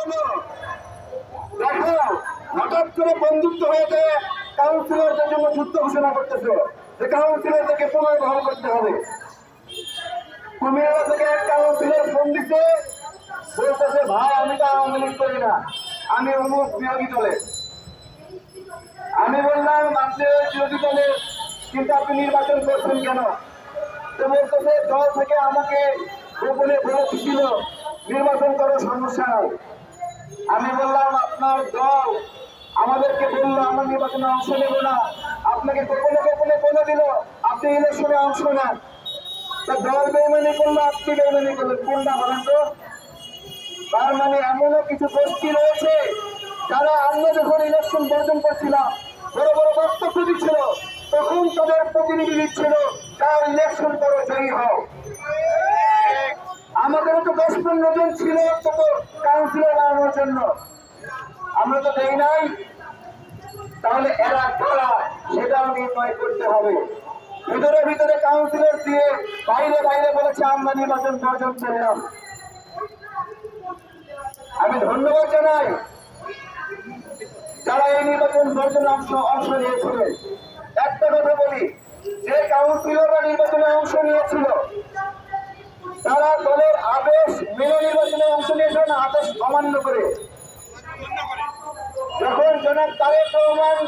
হলো। দেখো, হঠাৎ করে বন্ধুত্ব হয়ে যায় কাউন্সিলরদের জন্য যুদ্ধ ঘোষণা করতেছে। যে কাউন্সিলরদেরকে পুনর্বহাল করতে হবে। কুমিল্লা থেকে কাউন্সিলর ফোন দিছে, বলতেছে, ভাই, আমি তো আওয়ামী লীগ করি না। আমি অমুক বিরোধী দলে। আমি বললাম, আপনি বিরোধী দলে কিন্তু আপনি নির্বাচন করছেন কেন? তো বলতেছে, দল থেকে আমাকে গোপনে বলে দিছিল, নির্বাচন করার সমস্যা নাই। আমি বললাম, আপনার দল আমাদেরকে বলল, আমরা নির্বাচনে অংশ নেব না। আপনাকে গোপনে গোপনে বলে দিল, আপনি ইলেকশনে অংশ নেন। তা দল বেমানি করল, আপনি বেমানি করলেন? কোনটা বলেন তো? তার মানে এমনও কিছু গোষ্ঠী রয়েছে, যারা আমরা যখন ইলেকশন বর্জন করছিলাম, বড় বড় বক্তব্য দিচ্ছিল, তখন তাদের প্রতিনিধি দিচ্ছিল তার ইলেকশন করো, জয়ী হও। আমাদের তো দশ পনেরো জন ছিল কাউন্সিলর বানানোর জন্য। আমরা তো দেই নাই। তাহলে এরা কারা? সেটাও নির্ণয় করতে হবে। ভিতরে ভিতরে কাউন্সিলর দিয়ে বাইরে বাইরে বলেছে, আমরা নির্বাচন বর্জন করলাম আমি ধন্যবাদ জানাই। যারা এই নির্বাচন বর্জনে অংশ অংশ নিয়েছিলেন একটা কথা বলি, যে কাউন্সিলররা নির্বাচনে অংশ নিয়েছিল তারা দলের আদেশ মেনে নির্বাচনে অংশ নিয়েছেন আদেশ অমান্য করে। যখন জনাব তারেক রহমান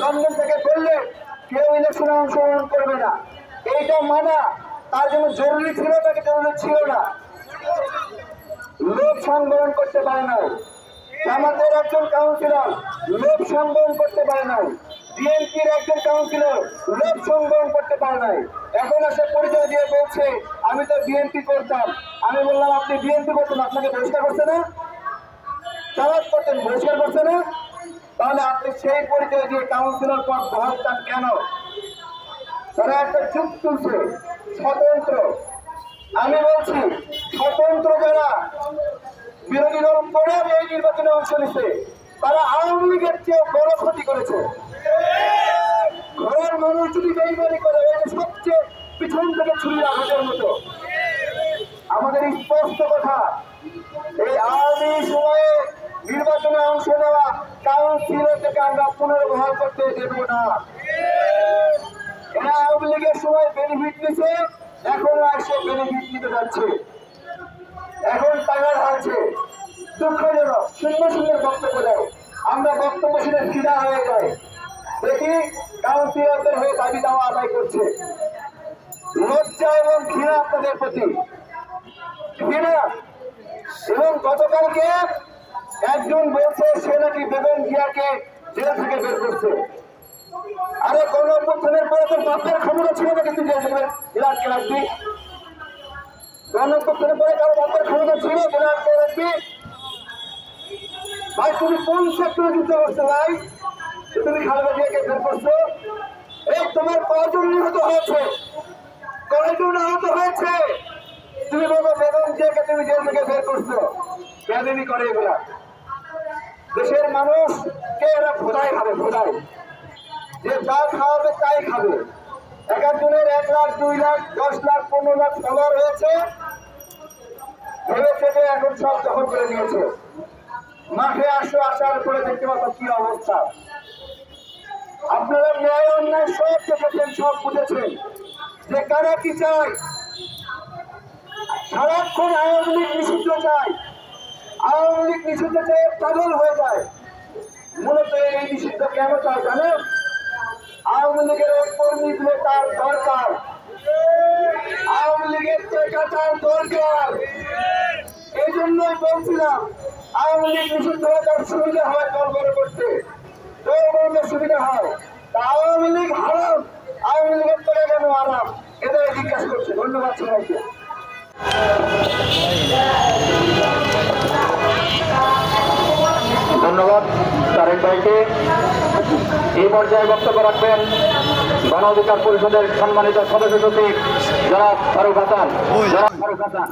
লন্ডন থেকে বললেন কেউ ইলেকশনে অংশগ্রহণ করবে না। এইটা মানা, তার জন্য জরুরি ছিল নাকি জরুরি ছিল না। লোক সংগ্রহণ করতে পারে নাই। জামাতের একজন কাউন্সিলর লোক সংগ্রহণ করতে পারে নাই। বিএনপির একজন কাউন্সিলর লোক সংগ্রহণ করতে পারে নাই। এখন এসে পরিচয় দিয়ে বলছে আমি তো বিএনপি করতাম। আমি বললাম, আপনি বিএনপি করতেন, আপনাকে বহিষ্কার করছে না? জামাত করতেন, বহিষ্কার করছে না? তাহলে আপনি সেই পরিচয় দিয়ে কাউন্সিলর পদ বহাল কেন? তারা একটা চুপ তুলছে, স্বতন্ত্র। আমি বলছি, স্বতন্ত্র যারা বিরোধী দল করে এই নির্বাচনে অংশ নিচ্ছে তারা আওয়ামী লীগের চেয়ে বড় ক্ষতি করেছে। থেকে ছুরি আঘাতের মতো। আমাদের স্পষ্ট কথা, এই আওয়ামী সময়ে নির্বাচনে অংশ নেওয়া কাউন্সিলর থেকে আমরা পুনর্বহাল করতে দেব না। এরা আওয়ামী লীগের সময় বেনিফিট নিছে, এখন আর আসে বেনিফিট নিতে যাচ্ছে। এখন টাকা ঢালছে দুঃখজনক, শূন্য শূন্যের বক্তব্য দেয়। আমরা বক্তব্য শুনে ফিদা হয়ে যায় দেখি, কাউন্সিলরদের হয়ে দাবি দাওয়া আদায় করছে। লজ্জা এবং ঘৃণা আপনাদের প্রতি। ঘৃণা। এবং গতকালকে একজন বলছে, সে নাকি বেগম জিয়াকে জেল থেকে বের করছে। আরে, কোন অভ্যুত্থানের পরে তোর বাপের ক্ষমতা ছিল না কিন্তু জেল থেকে ইরাককে রাখবি? কোন অভ্যুত্থানের পরে কারও বাপের ক্ষমতা ছিল ইরাককে রাখবি? ভাই, তুমি কোন সেক্টরে যুদ্ধ করছ ভাই? তুমি খালেদা জিয়াকে বের করছ? এই, তোমার কজন নিহত হয়েছে? কয়জন আহত হয়েছে। তুমি বলো বেগম জিয়াকে তুমি জেল থেকে বের করছ বেদিনী করে এগুলা। দেশের মানুষ কে এরা খোদাই খাবে খোদাই যে যা খাওয়াবে তাই খাবে। এক একজনের এক লাখ, দুই লাখ, দশ লাখ, পনেরো লাখ ফলোয়ার হয়েছে। ভেবেছে যে এখন সব দখল করে নিয়েছে। মাঠে আসো, আসার পরে দেখতে পাচ্ছ কি অবস্থা। আপনারা ন্যায় অন্যায় সব দেখেছেন, সব বুঝেছেন। যে কারা কি চায়? সারাক্ষণ আওয়ামী লীগ নিষিদ্ধ চায়। আওয়ামী লীগ নিষিদ্ধ চেয়ে, পাগল হয়ে যায়। মূলত এই নিষিদ্ধ কেন চায় জানেন? আওয়ামী লীগের ওই কর্মী দিলে তার দরকার। আওয়ামী লীগের টেকা তার দরকার। এই জন্যই বলছিলাম, আওয়ামী লীগ নিষিদ্ধ হলে তার সুবিধা হয় দল করতে। দল সুবিধা হয়। আওয়ামী লীগ হারাম। আওয়ামী লীগের আরাম ধন্যবাদ ধন্যবাদ তারেক ভাইকে। এই পর্যায়ে বক্তব্য রাখবেন গণ অধিকার পরিষদের সম্মানিত সদস্য সচিব জনাব ফারুক হাসান। জনাব ফারুক হাসান।